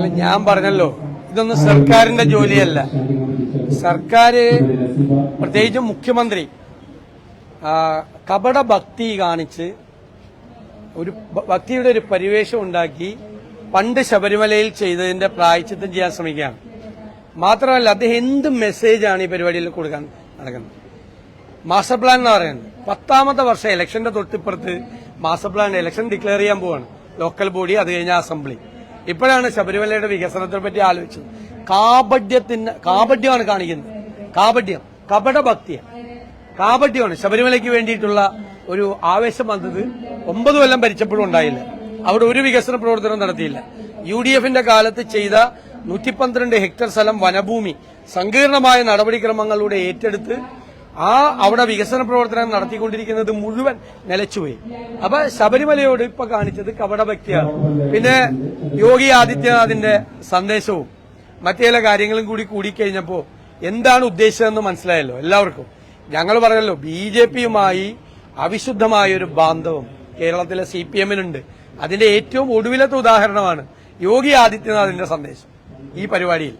അല്ല ഞാൻ പറഞ്ഞല്ലോ ഇതൊന്നും സർക്കാരിന്റെ ജോലിയല്ല. സർക്കാർ പ്രത്യേകിച്ചും മുഖ്യമന്ത്രി കപട ഭക്തി കാണിച്ച് ഒരു ഭക്തിയുടെ ഒരു പരിവേഷം ഉണ്ടാക്കി പണ്ട് ശബരിമലയിൽ ചെയ്തതിന്റെ പ്രായച്ചിത്തം ചെയ്യാൻ ശ്രമിക്കുകയാണ്. മാത്രമല്ല അദ്ദേഹം എന്ത് മെസ്സേജാണ് ഈ പരിപാടിയിൽ കൊടുക്കാൻ നടക്കുന്നത്? മാസ്റ്റർ പ്ലാൻ എന്ന് പറയുന്നത്? പത്താമത്തെ വർഷം ഇലക്ഷന്റെ തൊട്ടിപ്പുറത്ത് മാസ്റ്റർ പ്ലാൻ ഇലക്ഷൻ ഡിക്ലെയർ ചെയ്യാൻ പോവാണ്. ലോക്കൽ ബോഡി അത് കഴിഞ്ഞ അസംബ്ലി. ഇപ്പോഴാണ് ശബരിമലയുടെ വികസനത്തെ പറ്റി ആലോചിച്ചത്. കാപഡ്യത്തിന് കാപഡ്യമാണ് കാണിക്കുന്നത്. കാപഡ്യം കപടഭക്തിയാണ് കാപഡ്യമാണ് ശബരിമലയ്ക്ക് വേണ്ടിയിട്ടുള്ള ഒരു ആവേശം വന്നത് ഒമ്പത് കൊല്ലം ഭരിച്ചപ്പോഴും ഉണ്ടായില്ല. അവിടെ ഒരു വികസന പ്രവർത്തനം നടത്തിയില്ല. യു ഡി എഫിന്റെ കാലത്ത് ചെയ്ത നൂറ്റി പന്ത്രണ്ട് ഹെക്ടർ സ്ഥലം വനഭൂമി സങ്കീർണമായ നടപടിക്രമങ്ങളിലൂടെ ഏറ്റെടുത്ത് ആ അവിടെ വികസന പ്രവർത്തനം നടത്തിക്കൊണ്ടിരിക്കുന്നത് മുഴുവൻ നിലച്ചുപോയി. അപ്പൊ ശബരിമലയോട് ഇപ്പൊ കാണിച്ചത് കപടഭക്തിയാണ് പിന്നെ യോഗി ആദിത്യനാഥിന്റെ സന്ദേശവും മറ്റു ചില കാര്യങ്ങളും കൂടി കൂടിക്കഴിഞ്ഞപ്പോ എന്താണ് ഉദ്ദേശിച്ചതെന്ന് മനസ്സിലായല്ലോ എല്ലാവർക്കും. ഞങ്ങൾ പറഞ്ഞല്ലോ ബി ജെ പിയുമായി അവിശുദ്ധമായ ഒരു ബാന്ധവം കേരളത്തിലെ സി പി എമ്മിനുണ്ട്. അതിന്റെ ഏറ്റവും ഒടുവിലത്തെ ഉദാഹരണമാണ് യോഗി ആദിത്യനാഥിന്റെ സന്ദേശം ഈ പരിപാടിയിൽ.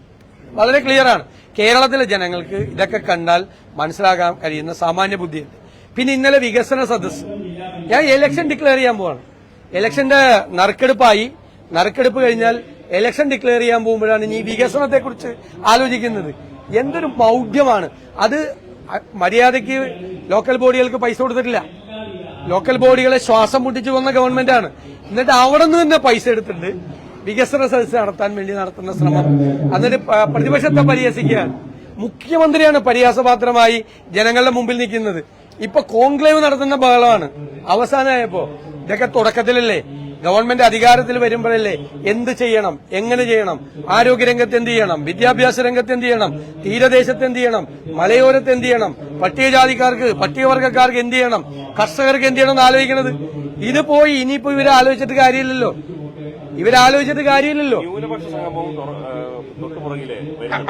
വളരെ ക്ലിയറാണ് കേരളത്തിലെ ജനങ്ങൾക്ക് ഇതൊക്കെ കണ്ടാൽ മനസ്സിലാക്കാൻ കഴിയുന്ന സാമാന്യ ബുദ്ധിയുണ്ട്. പിന്നെ ഇന്നലെ വികസന സദസ് ഞാൻ എലക്ഷൻ ഡിക്ലെയർ ചെയ്യാൻ പോവാണ്. എലക്ഷന്റെ നറുക്കെടുപ്പായി. നറുക്കെടുപ്പ് കഴിഞ്ഞാൽ എലക്ഷൻ ഡിക്ലെയർ ചെയ്യാൻ പോകുമ്പോഴാണ് ഈ വികസനത്തെക്കുറിച്ച് ആലോചിക്കുന്നത്. എന്തൊരു മൗഢ്യമാണ്. അത് മര്യാദയ്ക്ക് ലോക്കൽ ബോഡികൾക്ക് പൈസ കൊടുത്തിട്ടില്ല. ലോക്കൽ ബോഡികളെ ശ്വാസം മുട്ടിച്ചു വന്ന ഗവൺമെന്റാണ് എന്നിട്ട് അവിടെ നിന്ന് തന്നെ പൈസ എടുത്തിട്ടുണ്ട്. വികസന സദസ്സ് നടത്താൻ വേണ്ടി നടത്തുന്ന ശ്രമം. അതൊരു പ- പ്രതിപക്ഷത്തെ പരിഹസിക്കുകയാണ് മുഖ്യമന്ത്രിയാണ് പരിഹാസപാത്രമായി ജനങ്ങളുടെ മുമ്പിൽ നിൽക്കുന്നത്. ഇപ്പൊ കോൺക്ലേവ് നടത്തുന്ന ബഹളമാണ്. അവസാനമായപ്പോ ഇതൊക്കെ തുടക്കത്തിലല്ലേ? ഗവൺമെന്റ് അധികാരത്തിൽ വരുമ്പോഴല്ലേ എന്ത് ചെയ്യണം? എങ്ങനെ ചെയ്യണം? ആരോഗ്യരംഗത്ത് എന്ത് ചെയ്യണം? വിദ്യാഭ്യാസ രംഗത്ത് എന്ത് ചെയ്യണം? തീരദേശത്ത് എന്ത് ചെയ്യണം? മലയോരത്ത് എന്ത് ചെയ്യണം? പട്ടികജാതിക്കാർക്ക് പട്ടികവർഗക്കാർക്ക് എന്ത് ചെയ്യണം? കർഷകർക്ക് എന്ത് ചെയ്യണം എന്ന് ആലോചിക്കണത്? ഇത് പോയി ഇനിയിപ്പോ ഇവരെ ആലോചിച്ചിട്ട് കാര്യമില്ലല്ലോ. ഇവരാലോചിച്ചിട്ട് കാര്യമില്ലല്ലോ.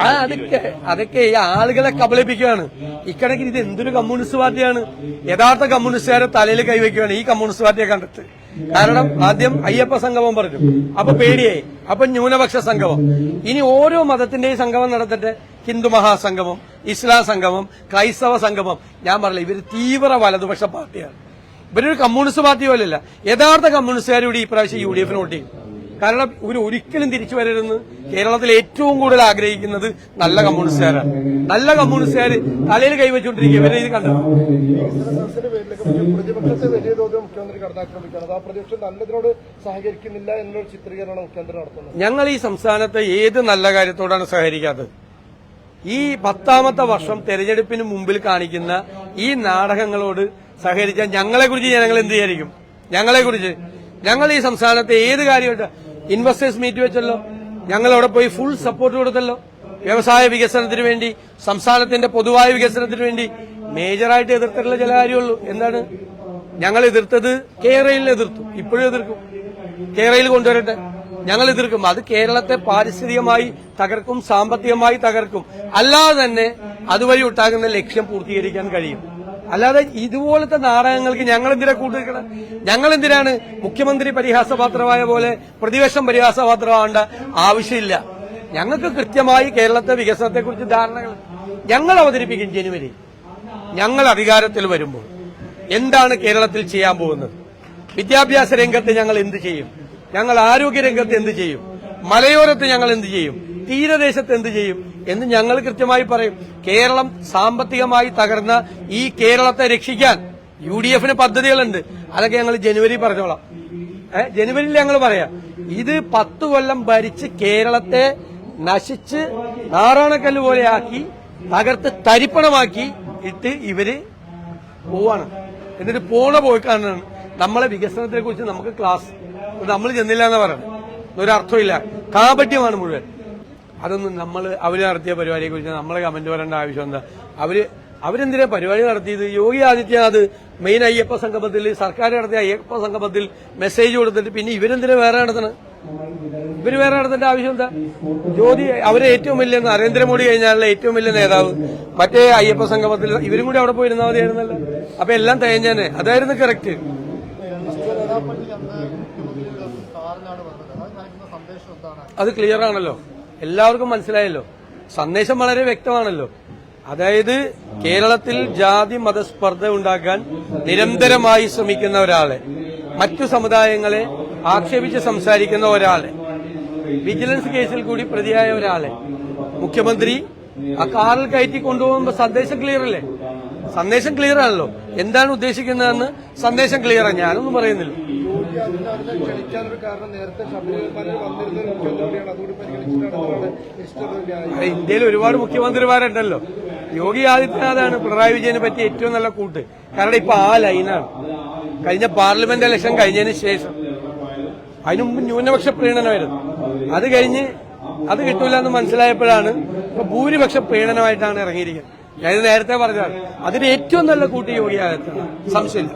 ആ അതൊക്കെ അതൊക്കെ ഈ ആളുകളെ കബളിപ്പിക്കുകയാണ്. ഇക്കണക്കിന് ഇത് എന്തൊരു കമ്മ്യൂണിസ്റ്റ് പാർട്ടിയാണ്? യഥാർത്ഥ കമ്മ്യൂണിസ്റ്റുകാരെ തലയിൽ കൈവയ്ക്കുകയാണ് ഈ കമ്മ്യൂണിസ്റ്റ് പാർട്ടിയെ കണ്ടിട്ട്. കാരണം ആദ്യം അയ്യപ്പ സംഗമം പറഞ്ഞു. അപ്പൊ പേടിയായി. അപ്പൊ ന്യൂനപക്ഷ സംഗമം. ഇനി ഓരോ മതത്തിന്റെയും സംഗമം നടത്തിട്ട് ഹിന്ദു മഹാസംഗമം ഇസ്ലാം സംഗമം ക്രൈസ്തവ സംഗമം. ഞാൻ പറഞ്ഞില്ല ഇവർ തീവ്ര വലതുപക്ഷ പാർട്ടിയാണ്. ഇവരൊരു കമ്മ്യൂണിസ്റ്റ് പാർട്ടി പോലെയല്ല. യഥാർത്ഥ കമ്മ്യൂണിസ്റ്റുകാർ കൂടി ഈ പ്രാവശ്യം യു ഡി എഫിന് വോട്ട് ചെയ്യും. കാരണം ഇവർ ഒരിക്കലും തിരിച്ചു വരരുതെന്ന് കേരളത്തിൽ ഏറ്റവും കൂടുതൽ ആഗ്രഹിക്കുന്നത് നല്ല കമ്മ്യൂണിസ്റ്റുകാരാണ്. നല്ല കമ്മ്യൂണിസ്റ്റുകാർ തലയിൽ കൈവച്ചുകൊണ്ടിരിക്കുക ഇവരെ ഇത് കണ്ടു? വികസനത്തിന്റെ പേരിലേക്ക് പ്രതിപക്ഷത്തെ വലിയ തോതിൽ മുഖ്യമന്ത്രി കടന്നാക്രമിക്കുകയാണ്. ആ പ്രതിപക്ഷം നല്ലതിനോട് സഹകരിക്കുന്നില്ല എന്നൊരു ചിത്രീകരണം മുഖ്യമന്ത്രി നടത്തുന്നത് ഞങ്ങൾ ഈ സംസ്ഥാനത്തെ ഏത് നല്ല കാര്യത്തോടാണ് സഹകരിക്കാത്തത്? ഈ പത്താമത്തെ വർഷം തെരഞ്ഞെടുപ്പിന് മുമ്പിൽ കാണിക്കുന്ന ഈ നാടകങ്ങളോട് സഹകരിച്ചാൽ ഞങ്ങളെ കുറിച്ച് ജനങ്ങൾ എന്ത് വിചാരിക്കും? ഞങ്ങളെ കുറിച്ച് ഞങ്ങൾ ഈ സംസ്ഥാനത്തെ ഏത് കാര്യമായിട്ട് ഇൻവെസ്റ്റേഴ്സ് മീറ്റ് വെച്ചല്ലോ. ഞങ്ങൾ അവിടെ പോയി ഫുൾ സപ്പോർട്ട് കൊടുത്തല്ലോ. വ്യവസായ വികസനത്തിന് വേണ്ടി സംസ്ഥാനത്തിന്റെ പൊതുവായ വികസനത്തിന് വേണ്ടി മേജറായിട്ട് എതിർത്തിട്ടുള്ള ചില കാര്യമുള്ളൂ. എന്താണ്? ഞങ്ങൾ എതിർത്തത് കേരളയിൽ എതിർത്തു. ഇപ്പോഴും എതിർക്കും. കേരളയിൽ കൊണ്ടുവരട്ടെ. ഞങ്ങൾ എതിർക്കും. അത് കേരളത്തെ പാരിസ്ഥിതികമായി തകർക്കും സാമ്പത്തികമായി തകർക്കും. അല്ലാതെ തന്നെ അതുവഴി ഉണ്ടാകുന്ന ലക്ഷ്യം പൂർത്തീകരിക്കാൻ കഴിയും. അല്ലാതെ ഇതുപോലത്തെ നാടകങ്ങൾക്ക് ഞങ്ങൾ എന്തിനാ കൂട്ടുനിൽക്കണം? ഞങ്ങൾ എന്തിനാണ് മുഖ്യമന്ത്രി പരിഹാസപാത്രമായ പോലെ പ്രതിപക്ഷം പരിഹാസപാത്രമാവേണ്ട ആവശ്യമില്ല. ഞങ്ങൾക്ക് കൃത്യമായി കേരളത്തെ വികസനത്തെക്കുറിച്ച് ധാരണകൾ ഞങ്ങൾ അവതരിപ്പിക്കും ജനുവരി. ഞങ്ങൾ അധികാരത്തിൽ വരുമ്പോൾ എന്താണ് കേരളത്തിൽ ചെയ്യാൻ പോകുന്നത്? വിദ്യാഭ്യാസ രംഗത്ത് ഞങ്ങൾ എന്ത് ചെയ്യും? ഞങ്ങൾ ആരോഗ്യ രംഗത്ത് എന്ത് ചെയ്യും? മലയോരത്ത് ഞങ്ങൾ എന്ത് ചെയ്യും? തീരദേശത്ത് എന്ത് ചെയ്യും എന്ന് ഞങ്ങൾ കൃത്യമായി പറയും. കേരളം സാമ്പത്തികമായി തകർന്ന ഈ കേരളത്തെ രക്ഷിക്കാൻ യു ഡി എഫിന് പദ്ധതികളുണ്ട്. അതൊക്കെ ഞങ്ങൾ ജനുവരി പറഞ്ഞോളാം. ഏഹ് ജനുവരിയിൽ ഞങ്ങൾ പറയാം. ഇത് പത്തു കൊല്ലം ഭരിച്ച് കേരളത്തെ നശിച്ച് നാറാണക്കല്ല് പോലെയാക്കി തകർത്ത് തരിപ്പണമാക്കി ഇട്ട് ഇവർ പോവാണ്. എന്നിട്ട് പോണ പോയിക്കാണ് നമ്മളെ വികസനത്തെ കുറിച്ച് നമുക്ക് ക്ലാസ് നമ്മൾ ചെന്നില്ല എന്ന് പറയുന്നത്. ഒരർത്ഥമില്ല കാപട്യമാണ് മുഴുവൻ. അതൊന്നും നമ്മൾ അവർ നടത്തിയ പരിപാടിയെ കുറിച്ച് നമ്മളെ കമന്റ് പറയേണ്ട ആവശ്യം എന്താ അവർ അവരെന്തിനാ പരിപാടി നടത്തിയത്? യോഗി ആദിത്യനാഥ് മെയിൻ അയ്യപ്പ സംഗമത്തിൽ സർക്കാർ നടത്തിയ അയ്യപ്പ സംഗമത്തിൽ മെസ്സേജ് കൊടുത്തിട്ട് പിന്നെ ഇവരെന്തിനാ വേറെ നടത്തണം? ഇവർ വേറെ നടത്തേണ്ട ആവശ്യം എന്താ ജ്യോതി അവരെ ഏറ്റവും വലിയ നരേന്ദ്രമോദി കഴിഞ്ഞാലുള്ള ഏറ്റവും വലിയ നേതാവ്. മറ്റേ അയ്യപ്പ സംഗമത്തിൽ ഇവരും കൂടി അവിടെ പോയിരുന്നാൽ മതിയായിരുന്നല്ലോ. അപ്പൊ എല്ലാം തേഞ്ഞാനെ. അതായിരുന്നു കറക്റ്റ് അത് ക്ലിയർ ആണല്ലോ. എല്ലാവർക്കും മനസ്സിലായല്ലോ. സന്ദേശം വളരെ വ്യക്തമാണല്ലോ. അതായത് കേരളത്തിൽ ജാതി മതസ്പർദ്ധ ഉണ്ടാക്കാൻ നിരന്തരമായി ശ്രമിക്കുന്ന ഒരാളെ മറ്റു സമുദായങ്ങളെ ആക്ഷേപിച്ച് സംസാരിക്കുന്ന ഒരാളെ വിജിലൻസ് കേസിൽ കൂടി പ്രതിയായ ഒരാളെ മുഖ്യമന്ത്രി ആ കാറിൽ കയറ്റി കൊണ്ടുപോകുമ്പോൾ സന്ദേശം ക്ലിയർ അല്ലേ? സന്ദേശം ക്ലിയർ ആണല്ലോ. എന്താണ് ഉദ്ദേശിക്കുന്നതെന്ന് സന്ദേശം ക്ലിയർ ആണ് ഞാനൊന്നും പറയുന്നില്ല. യോഗി ആദിത്യനാഥിനെ ക്ഷണിക്കാനൊരു കാരണം നേരത്തെ ശബരിമലയിൽ വന്നിരുന്ന ഒരു മുഖ്യമന്ത്രിയാണ്. അതുകൂടി പരിഗണിച്ചിട്ടാണ് ഇന്ത്യയിൽ ഒരുപാട് മുഖ്യമന്ത്രിമാരുണ്ടല്ലോ. യോഗി ആദിത്യനാഥാണ് പിണറായി വിജയനെ പറ്റി ഏറ്റവും നല്ല കൂട്ട്. കാരണം ഇപ്പൊ ആ ലൈനാണ്. കഴിഞ്ഞ പാർലമെന്റ് ഇലക്ഷൻ കഴിഞ്ഞതിന് ശേഷം. അതിനു മുമ്പ് ന്യൂനപക്ഷ പ്രീണനമായിരുന്നു. അത് കഴിഞ്ഞ് അത് കിട്ടൂല എന്ന് മനസ്സിലായപ്പോഴാണ് ഇപ്പൊ ഭൂരിപക്ഷ പ്രീണനമായിട്ടാണ് ഇറങ്ങിയിരിക്കുന്നത്. ഞാൻ നേരത്തെ പറഞ്ഞതാണ്. അതിന് ഏറ്റവും നല്ല കൂട്ടി യോഗി ആദിത്യനാഥ് സംശയമില്ല.